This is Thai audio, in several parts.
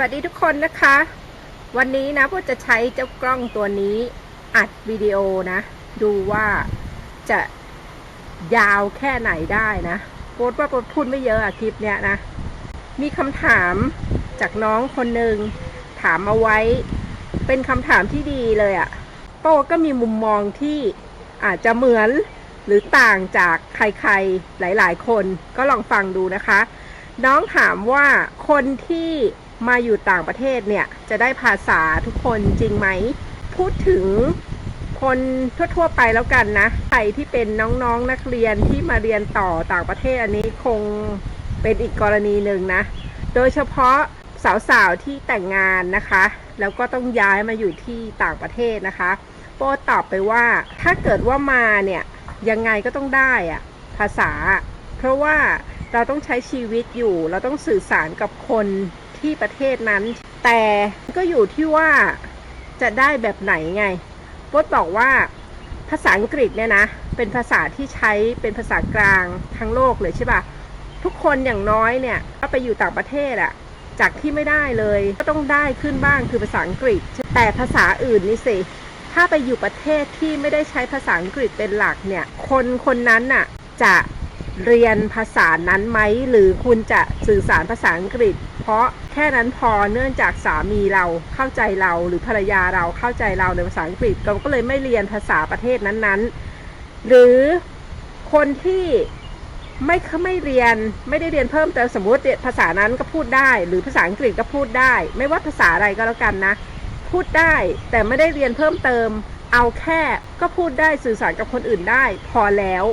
วัสดีทุกคนนะคะ วันนี้นะพวกจะใช้เจ้ากล้องตัวนี้อัดวิดีโอนะ ดูว่าจะยาวแค่ไหนได้นะโพสว่าโพสพูดไม่เยอะอะคลิปเนี้ยนะ มีคำถามจากน้องคนหนึ่งถามเอาไว้ เป็นคำถามที่ดีเลยอะโป้ก็มีมุมมองที่อาจจะเหมือนหรือต่างจากใครๆหลายๆ คนก็ลองฟังดูนะคะ น้องถามว่าคนที่ มาอยู่ต่างประเทศเนี่ยจะได้ภาษาทุกคนจริงไหม พูดถึงคนทั่วๆไปแล้วกันนะใครที่เป็นน้องๆนนักเรียนที่มาเรียนต่อต่างประเทศอันนี้คงเป็นอีกกรณีหนึ่งนะ โดยเฉพาะสาวๆที่แต่งงานนะคะ แล้วก็ต้องย้ายมาอยู่ที่ต่างประเทศนะคะ โป้ตอบไปว่าถ้าเกิดว่ามาเนี่ยยังไงก็ต้องได้อะภาษา เพราะว่าเราต้องใช้ชีวิตอยู่ เราต้องสื่อสารกับคน ที่ประเทศนั้น แต่ก็อยู่ที่ว่าจะได้แบบไหนไงโป๊ดบอกว่าภาษาอังกฤษเนี่ยนะ เป็นภาษาที่ใช้เป็นภาษากลางทั้งโลกเลยใช่ปะทุกคนอย่างน้อยเนี่ยถ้าไปอยู่ต่างประเทศอะจากที่ไม่ได้เลย ก็ต้องได้ขึ้นบ้างคือภาษาอังกฤษ แต่ภาษาอื่นนี่สิถ้าไปอยู่ประเทศที่ไม่ได้ใช้ภาษาอังกฤษเป็นหลักเนี่ย คนคนนั้นน่ะจะเรียนภาษานั้นไหม หรือคุณจะสื่อสารภาษาอังกฤษ เพราะแค่นั้นพอเนื่องจากสามีเราเข้าใจเราหรือภรรยาเราเข้าใจเราในภาษาอังกฤษเราก็เลยไม่เรียนภาษาประเทศนั้นๆ หรือคนที่ไม่ไม่เรียนไม่ได้เรียนเพิ่มเติมสมมติภาษานั้นก็พูดได้ หรือภาษาอังกฤษก็พูดได้ ไม่ว่าภาษาอะไรก็แล้วกันนะ พูดได้แต่ไม่ได้เรียนเพิ่มเติม เอาแค่ก็พูดได้สื่อสารกับคนอื่นได้ พอแล้ว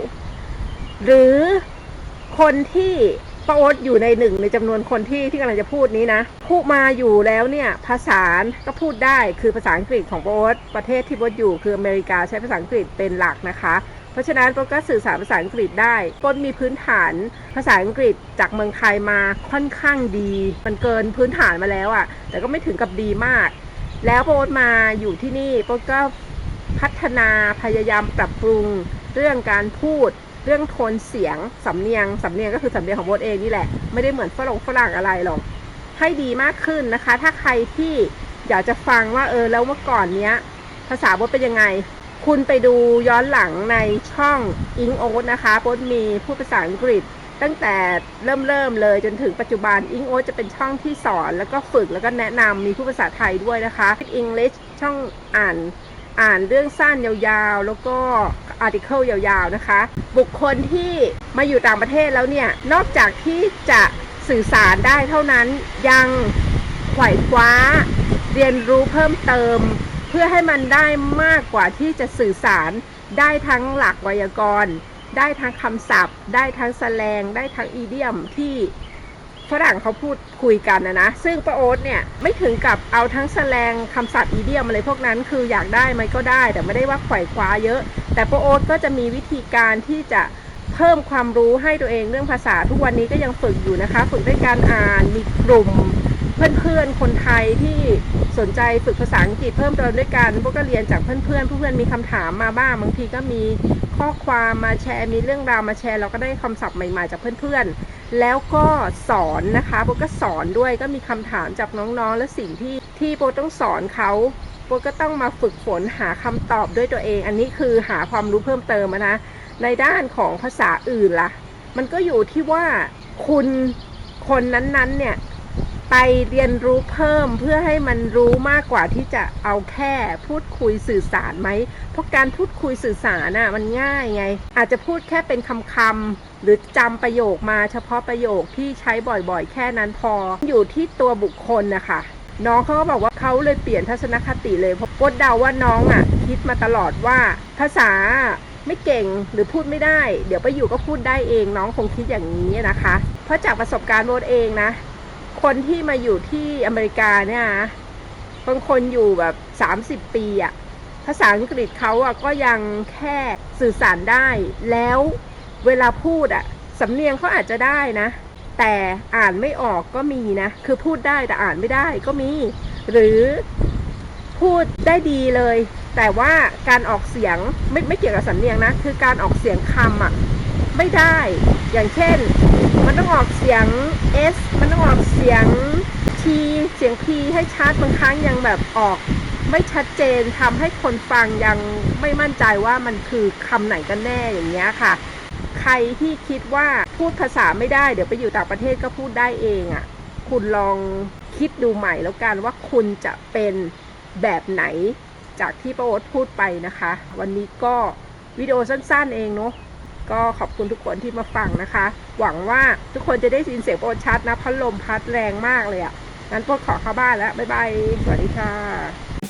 หรือคนที่ ป้าโอ๊ตอยู่ในหนึ่งในจำนวนคนที่ที่กำลังจะพูดนี้นะพูดมาอยู่แล้วเนี่ยภาษาก็พูดได้คือภาษาอังกฤษของป้าโอ๊ตประเทศที่ป้าโอ๊ตอยู่คืออเมริกาใช้ภาษาอังกฤษเป็นหลักนะคะ เพราะฉะนั้นป้าก็สื่อสารภาษาอังกฤษได้ป้นมีพื้นฐานภาษาอังกฤษจากเมืองไทยมาค่อนข้างดี มันเกินพื้นฐานมาแล้วอะ่ะ แต่ก็ไม่ถึงกับดีมาก แล้วโป๊ตมาอยู่ที่นี่ป๊ตก็พัฒนาพยายามปรับปรุงเรื่องการพูด เรื่องโทนเสียงสำเนียงสำเนียงก็คือสำเนียงของโบ๊ทเองนี่แหละ ไม่ได้เหมือนฝรั่งฝรั่งอะไรหรอก ให้ดีมากขึ้นนะคะ ถ้าใครที่อยากจะฟังว่าเออแล้วเมื่อก่อนเนี้ย ภาษาโบ๊ทเป็นยังไง คุณไปดูย้อนหลังในช่องอิงโอ๊ตนะคะโบ๊ทมีพูดภาษาอังกฤษตั้งแต่เริ่มเริ่มเลยจนถึงปัจจุบันอิงโอ๊ตจะเป็นช่องที่สอน แล้วก็ฝึกแล้วก็แนะนำมีผู้ภาษาไทยด้วยนะคะ English ช่องอ่าน อ่านเรื่องสั้นยาวๆ แล้วก็อาร์ติเคิลยาวๆนะคะ บุคคลที่มาอยู่ต่างประเทศแล้วเนี่ย นอกจากที่จะสื่อสารได้เท่านั้นยังไขว่คว้า เรียนรู้เพิ่มเติม เพื่อให้มันได้มากกว่าที่จะสื่อสารได้ทั้งหลักไวยากรณ์ ได้ทั้งคำศัพท์ ได้ทั้งแสลง ได้ทั้งอีเดียมที่ ฝรั่งเขาพูดคุยกันนะนะ ซึ่งป้าโอ๊ตเนี่ยไม่ถึงกับเอาทั้งแสลงคำศัพท์อีเดียมอะไรพวกนั้นคืออยากได้มันก็ได้ แต่ไม่ได้ว่าไขว่คว้าเยอะ แต่ป้าโอ๊ตก็จะมีวิธีการที่จะเพิ่มความรู้ให้ตัวเองเรื่องภาษาทุกวันนี้ก็ยังฝึกอยู่นะคะ ฝึกด้วยการอ่านมีกลุ่ม เพื่อนๆ คนไทยที่สนใจฝึกภาษาอังกฤษเพิ่มเติมด้วยกันพวกก็เรียนจากเพื่อนๆเพื่อนๆมีคำถามมาบ้างบางทีก็มีข้อความมาแชร์ มีเรื่องราวมาแชร์เราก็ได้คำศัพท์ใหม่ๆ จากเพื่อนๆ แล้วก็สอนนะคะโบก็สอนด้วยก็มีคำถามจากน้องๆ และสิ่งที่ที่โบต้องสอนเขาโบก็ต้องมาฝึกฝนหาคำตอบด้วยตัวเอง อันนี้คือหาความรู้เพิ่มเติมนะในด้านของภาษาอื่นล่ะ มันก็อยู่ที่ว่าคุณคนนั้นๆเนี่ย ไปเรียนรู้เพิ่มเพื่อให้มันรู้มากกว่าที่จะเอาแค่พูดคุยสื่อสารไหม เพราะการพูดคุยสื่อสารน่ะมันง่ายไง อาจจะพูดแค่เป็นคำๆหรือจำประโยคมาเฉพาะประโยคที่ใช้บ่อยๆ แค่นั้นพออยู่ที่ตัวบุคคลนะคะน้องเขาก็บอกว่าเขาเลยเปลี่ยนทัศนคติเลยเพราะกดเดาว่าน้องอะ คิดมาตลอดว่าภาษาไม่เก่งหรือพูดไม่ได้ เดี๋ยวไปอยู่ก็พูดได้เองน้องคงคิดอย่างนี้นะคะ เพราะจากประสบการณ์โบทเองนะ คนที่มาอยู่ที่อเมริกาเนี่ยนะบางคนอยู่แบบ30ปีอะภาษาอังกฤษเขาอะก็ยังแค่สื่อสารได้ แล้วเวลาพูดอะสำเนียงเขาอาจจะได้นะ แต่อ่านไม่ออกก็มีนะ คือพูดได้แต่อ่านไม่ได้ก็มี หรือพูดได้ดีเลย แต่ว่าการออกเสียงไม่ไม่เกี่ยวกับสำเนียงนะ คือการออกเสียงคำอะ ไม่ได้ อย่างเช่น มันต้องออกเสียง S มันต้องออกเสียง T เสียงคีย์ให้ชัดบางครั้งยังแบบออก ไม่ชัดเจนทำให้คนฟังยังไม่มั่นใจว่ามันคือคำไหนกันแน่อย่างเงี้ยค่ะ ใครที่คิดว่าพูดภาษาไม่ได้เดี๋ยวไปอยู่ต่างประเทศก็พูดได้เองอะ่ะ คุณลองคิดดูใหม่แล้วกันว่าคุณจะเป็นแบบไหนจากที่ป้าโอ๊ตพูดไปนะคะ วันนี้ก็วิดีโอสั้นๆเองเนาะ ก็ขอบคุณทุกคนที่มาฟังนะคะ หวังว่าทุกคนจะได้ยินเสียงโปรชัดนะพัดลมพัดแรงมากเลยอะ่ะงั้นพวกขอเข้าบ้านแล้ว บ๊ายบาย สวัสดีค่ะ